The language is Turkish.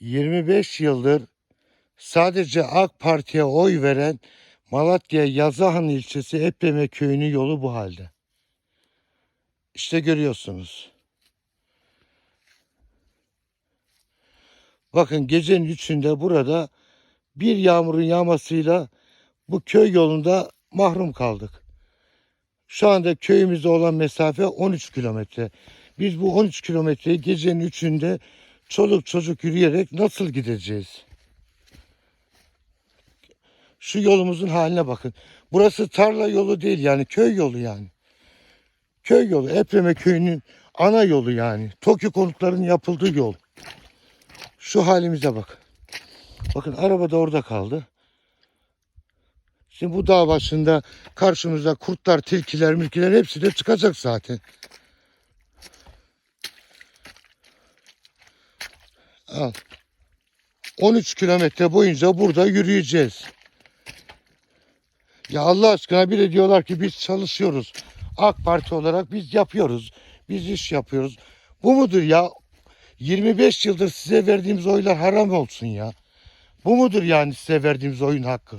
25 yıldır sadece AK Parti'ye oy veren Malatya Yazıhan ilçesi Epleme köyünün yolu bu halde. İşte görüyorsunuz. Bakın gecenin üçünde burada bir yağmurun yağmasıyla bu köy yolunda mahrum kaldık. Şu anda köyümüzde olan mesafe 13 kilometre. Biz bu 13 kilometreyi gecenin üçünde çoluk çocuk yürüyerek nasıl gideceğiz? Şu yolumuzun haline bakın. Burası tarla yolu değil yani köy yolu yani. Köy yolu. Epreme köyünün ana yolu yani. Tokyo konutlarının yapıldığı yol. Şu halimize bak. Bakın araba da orada kaldı. Şimdi bu dağ başında karşımıza kurtlar, tilkiler, milkiler hepsi de çıkacak zaten. Al. 13 kilometre boyunca burada yürüyeceğiz. Ya Allah aşkına bir de diyorlar ki biz çalışıyoruz. AK Parti olarak biz yapıyoruz. Biz iş yapıyoruz. Bu mudur ya? 25 yıldır size verdiğimiz oylar haram olsun ya. Bu mudur yani size verdiğimiz oyun hakkı?